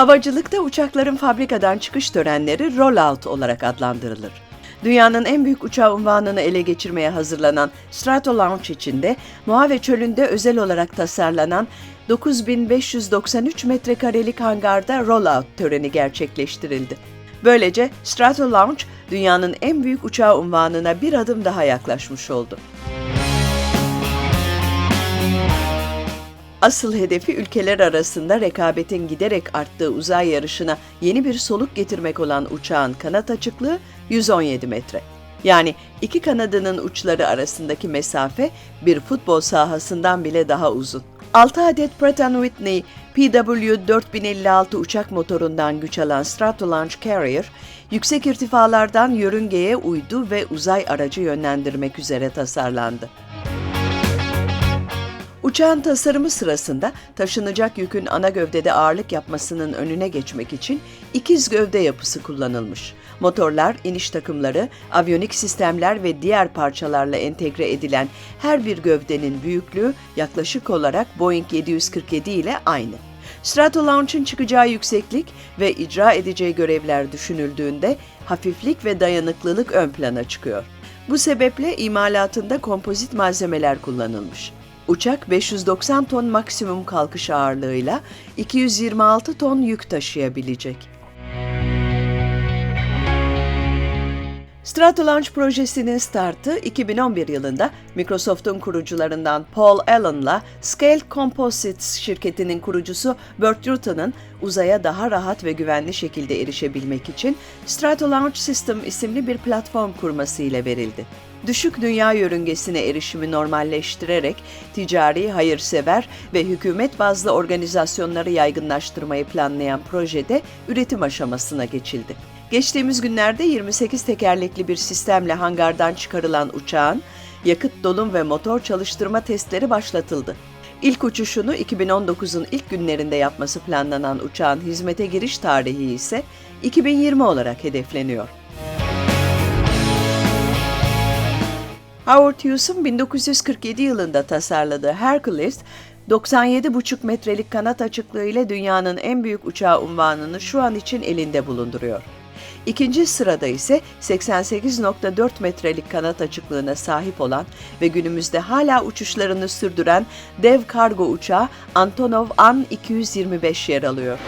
Havacılıkta uçakların fabrikadan çıkış törenleri rollout olarak adlandırılır. Dünyanın en büyük uçağı unvanını ele geçirmeye hazırlanan Stratolaunch için de Mojave Çölü'nde özel olarak tasarlanan 9593 metrekarelik hangarda rollout töreni gerçekleştirildi. Böylece Stratolaunch dünyanın en büyük uçağı unvanına bir adım daha yaklaşmış oldu. Asıl hedefi ülkeler arasında rekabetin giderek arttığı uzay yarışına yeni bir soluk getirmek olan uçağın kanat açıklığı 117 metre. Yani iki kanadının uçları arasındaki mesafe bir futbol sahasından bile daha uzun. 6 adet Pratt Whitney PW4056 uçak motorundan güç alan Stratolaunch Carrier, yüksek irtifalardan yörüngeye uydu ve uzay aracı yönlendirmek üzere tasarlandı. Uçağın tasarımı sırasında taşınacak yükün ana gövdede ağırlık yapmasının önüne geçmek için ikiz gövde yapısı kullanılmış. Motorlar, iniş takımları, aviyonik sistemler ve diğer parçalarla entegre edilen her bir gövdenin büyüklüğü yaklaşık olarak Boeing 747 ile aynı. Stratolaunch'un çıkacağı yükseklik ve icra edeceği görevler düşünüldüğünde hafiflik ve dayanıklılık ön plana çıkıyor. Bu sebeple imalatında kompozit malzemeler kullanılmış. Uçak 590 ton maksimum kalkış ağırlığıyla 226 ton yük taşıyabilecek. Stratolaunch projesinin startı 2011 yılında Microsoft'un kurucularından Paul Allen'la Scale Composites şirketinin kurucusu Burt Rutan'ın uzaya daha rahat ve güvenli şekilde erişebilmek için Stratolaunch System isimli bir platform kurması ile verildi. Düşük dünya yörüngesine erişimi normalleştirerek ticari, hayırsever ve hükümet bazlı organizasyonları yaygınlaştırmayı planlayan projede üretim aşamasına geçildi. Geçtiğimiz günlerde 28 tekerlekli bir sistemle hangardan çıkarılan uçağın yakıt dolum ve motor çalıştırma testleri başlatıldı. İlk uçuşunu 2019'un ilk günlerinde yapması planlanan uçağın hizmete giriş tarihi ise 2020 olarak hedefleniyor. Howard Hughes'un 1947 yılında tasarladığı Hercules, 97,5 metrelik kanat açıklığı ile dünyanın en büyük uçağı unvanını şu an için elinde bulunduruyor. İkinci sırada ise 88.4 metrelik kanat açıklığına sahip olan ve günümüzde hala uçuşlarını sürdüren dev kargo uçağı Antonov An-225 yer alıyor.